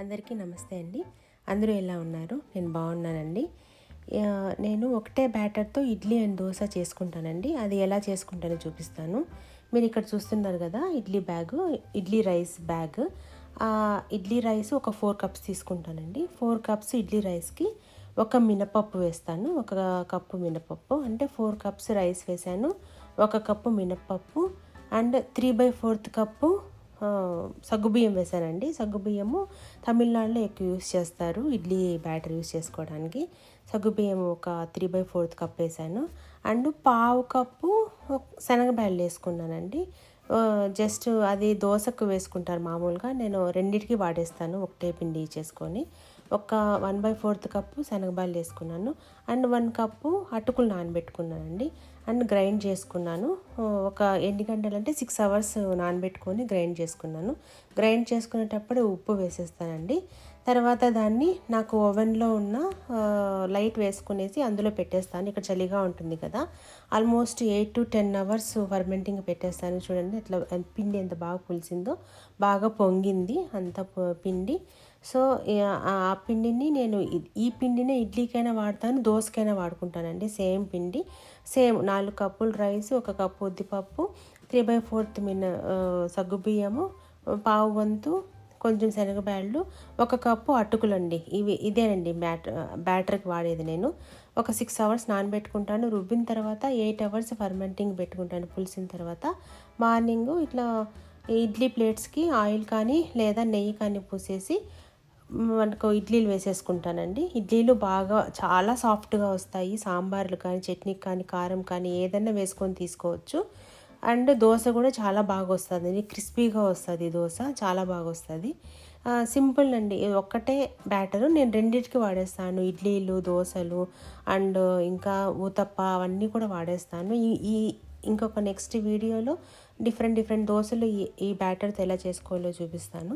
అందరికీ నమస్తే అండి. అందరూ ఎలా ఉన్నారు? నేను బాగున్నానండి. నేను ఒకటే బ్యాటర్తో ఇడ్లీ అండ్ దోశ చేసుకుంటానండి. అది ఎలా చేసుకుంటానో చూపిస్తాను. మీరు ఇక్కడ చూస్తున్నారు కదా idli bag idli rice bag. Idli rice ఒక ఫోర్ కప్స్ తీసుకుంటానండి. ఫోర్ కప్స్ ఇడ్లీ రైస్కి ఒక మినపప్పు వేస్తాను. ఒక కప్పు మినపప్పు అంటే ఫోర్ కప్స్ రైస్ వేసాను ఒక కప్పు మినపప్పు and three by fourth cup సగ్గుబియ్యం వేసానండి సగ్గుబియ్యము తమిళనాడులో ఎక్కువ యూస్ చేస్తారు ఇడ్లీ బ్యాటర్ యూస్ చేసుకోవడానికి. సగ్గుబియ్యం ఒక త్రీ బై ఫోర్త్ కప్ వేసాను అండ్ పావు కప్పు శనగబ్యాళ్ళు వేసుకున్నానండి. జస్ట్ అది దోశకు వేసుకుంటారు మామూలుగా. నేను రెండింటికి వాడేస్తాను ఒకటే పిండి చేసుకొని. ఒక వన్ బై ఫోర్త్ కప్పు శనగబాలు వేసుకున్నాను. అండ్ వన్ కప్పు అటుకులు నానబెట్టుకున్నానండి. అండ్ గ్రైండ్ చేసుకున్నాను. ఒక ఎన్ని గంటలు అంటే సిక్స్ అవర్స్ నానబెట్టుకొని గ్రైండ్ చేసుకున్నాను. గ్రైండ్ చేసుకునేటప్పుడు ఉప్పు వేసేస్తానండి. తర్వాత దాన్ని నాకు ఓవెన్లో ఉన్న లైట్ వేసుకునేసి అందులో పెట్టేస్తాను. ఇక్కడ చలిగా ఉంటుంది కదా. Almost eight to ten hours fermenting పెట్టేస్తాను. చూడండి ఎట్లా పిండి ఎంత బాగా పులిసిందో బాగా పొంగింది అంత పిండి. సో ఆ పిండిని నేను ఈ పిండినే ఇడ్లీకైనా వాడతాను దోశకైనా వాడుకుంటానండి. సేమ్ పిండి సేమ్ నాలుగు కప్పులు రైస్ ఒక కప్పు ఉద్దిపప్పు త్రీ బై ఫోర్త్ మిన సగ్గుబియ్యము పావు వంతు కొంచెం శనగబ్యాళ్ళు ఒక కప్పు అటుకులండి. ఇవి ఇదేనండి బ్యాటర్ బ్యాటర్కి వాడేది నేను. ఒక సిక్స్ అవర్స్ నానబెట్టుకుంటాను. రుబ్బిన తర్వాత ఎయిట్ అవర్స్ ఫర్మెంటింగ్ పెట్టుకుంటాను పులిసిన తర్వాత. మార్నింగ్ ఇట్లా ఇడ్లీ ప్లేట్స్కి ఆయిల్ కానీ లేదా నెయ్యి కానీ పూసేసి మనకు ఇడ్లీలు వేసేసుకుంటానండి. ఇడ్లీలు బాగా చాలా సాఫ్ట్గా వస్తాయి. సాంబార్లు కానీ చట్నీ కానీ కారం కానీ ఏదైనా వేసుకొని తీసుకోవచ్చు. అండ్ దోశ కూడా చాలా బాగా వస్తుంది క్రిస్పీగా వస్తుంది దోశ చాలా బాగా వస్తుంది. సింపుల్ అండి. ఒక్కటే బ్యాటర్. నేను రెండింటికి వాడేస్తాను. ఇడ్లీలు దోశలు అండ్ ఇంకా ఊతప్ప అవన్నీ కూడా వాడేస్తాను. ఈ ఈ ఇంకొక నెక్స్ట్ వీడియోలో డిఫరెంట్ డిఫరెంట్ దోశలు ఈ ఈ బ్యాటర్తో ఎలా చేసుకోవాలో చూపిస్తాను.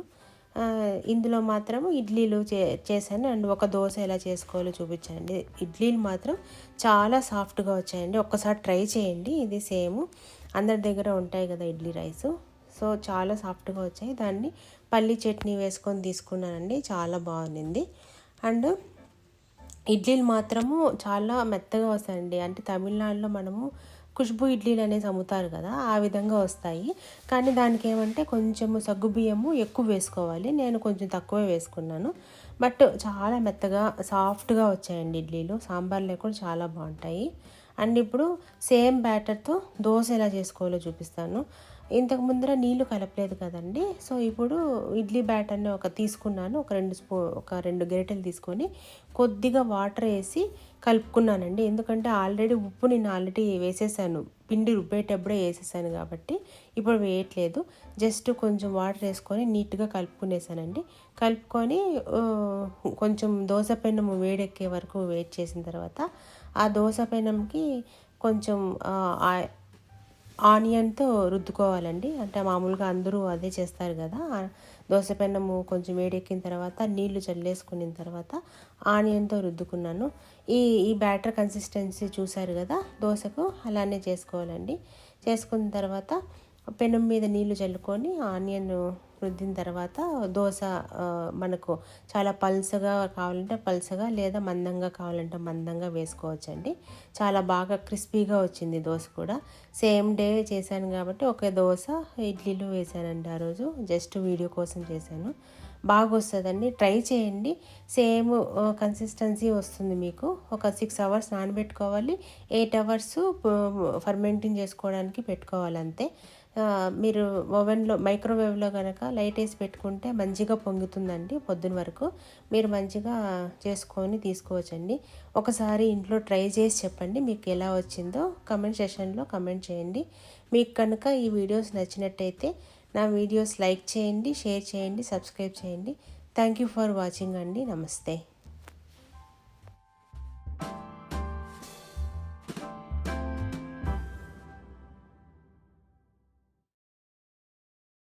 ఇందులో మాత్రం ఇడ్లీలు చే చేశాను. అండ్ ఒక దోశ ఎలా చేసుకోవాలో చూపించానండి. ఇడ్లీలు మాత్రం చాలా సాఫ్ట్గా వచ్చాయండి. ఒక్కసారి ట్రై చేయండి. ఇది సేమ్. అందరి దగ్గర ఉంటాయి కదా ఇడ్లీ రైస్. సో చాలా సాఫ్ట్గా వచ్చాయి. దాన్ని పల్లి చట్నీ వేసుకొని తీసుకున్నానండి. చాలా బాగుంది అండ్ ఇడ్లీలు మాత్రము చాలా మెత్తగా వస్తాయండి. అంటే తమిళనాడులో మనము ఖుష్బు ఇడ్లీలు అనేసి అమ్ముతారు కదా ఆ విధంగా వస్తాయి. కానీ దానికి ఏమంటే కొంచెము సగ్గుబియ్యము ఎక్కువ వేసుకోవాలి. నేను కొంచెం తక్కువే వేసుకున్నాను. బట్ చాలా మెత్తగా సాఫ్ట్గా వచ్చాయండి ఇడ్లీలు. సాంబార్లో కూడా చాలా బాగుంటాయి. అండ్ ఇప్పుడు సేమ్ బ్యాటర్తో దోశ ఎలా చేసుకోవాలో చూపిస్తాను. ఇంతకు ముందర నీళ్ళు కలపలేదు కదండి. సో ఇప్పుడు ఇడ్లీ బ్యాటర్ని ఒక తీసుకున్నాను. ఒక రెండు స్పూ ఒక రెండు గరిటెలు తీసుకొని కొద్దిగా వాటర్ వేసి కలుపుకున్నానండి. ఎందుకంటే ఆల్రెడీ ఉప్పు నేను ఆల్రెడీ వేసేసాను. పిండి రుబ్బేటప్పుడే వేసేసాను కాబట్టి ఇప్పుడు వేయట్లేదు. జస్ట్ కొంచెం వాటర్ వేసుకొని నీట్గా కలుపుకునేసానండి. కలుపుకొని కొంచెం దోశ పెనము వేడెక్కే వరకు వెయిట్ చేసిన తర్వాత ఆ దోశ పెనంకి కొంచెం ఆనియన్తో రుద్దుకోవాలండి. అంటే మామూలుగా అందరూ అదే చేస్తారు కదా. దోశ పెన్నము కొంచెం వేడెక్కిన తర్వాత నీళ్ళు చల్లేసుకున్న తర్వాత ఆనియన్తో రుద్దుకున్నాను. ఈ ఈ బ్యాటర్ కన్సిస్టెన్సీ చూసారు కదా దోశకు అలానే చేసుకోవాలండి. చేసుకున్న తర్వాత పెనం మీద నీళ్ళు చల్లుకొని ఆనియన్ రుద్దిన తర్వాత దోశ మనకు చాలా పల్సగా కావాలంటే పల్సగా లేదా మందంగా కావాలంటే మందంగా వేసుకోవచ్చండి. చాలా బాగా క్రిస్పీగా వచ్చింది దోశ కూడా. సేమ్ డే చేశాను కాబట్టి ఒక దోశ ఇడ్లీలు వేసానండి ఆ రోజు. జస్ట్ వీడియో కోసం చేశాను. బాగా వస్తుందండి ట్రై చేయండి సేమ్ కన్సిస్టెన్సీ వస్తుంది మీకు. ఒక సిక్స్ అవర్స్ నానబెట్టుకోవాలి. ఎయిట్ అవర్స్ ఫర్మెంటింగ్ చేసుకోవడానికి పెట్టుకోవాలి అంతే మీరు ఓవెన్లో మైక్రోవేవ్లో కనుక లైట్ వేసి పెట్టుకుంటే మంచిగా పొంగుతుందండి పొద్దున వరకు. మీరు మంచిగా చేసుకొని తీసుకోవచ్చండి. ఒకసారి ఇంట్లో ట్రై చేసి చెప్పండి మీకు ఎలా వచ్చిందో. కమెంట్ సెషన్లో కమెంట్ చేయండి. మీకు కనుక ఈ వీడియోస్ నచ్చినట్టయితే నా వీడియోస్ లైక్ చేయండి షేర్ చేయండి సబ్స్క్రైబ్ చేయండి. థ్యాంక్ యూ ఫర్ వాచింగ్ అండి. నమస్తే.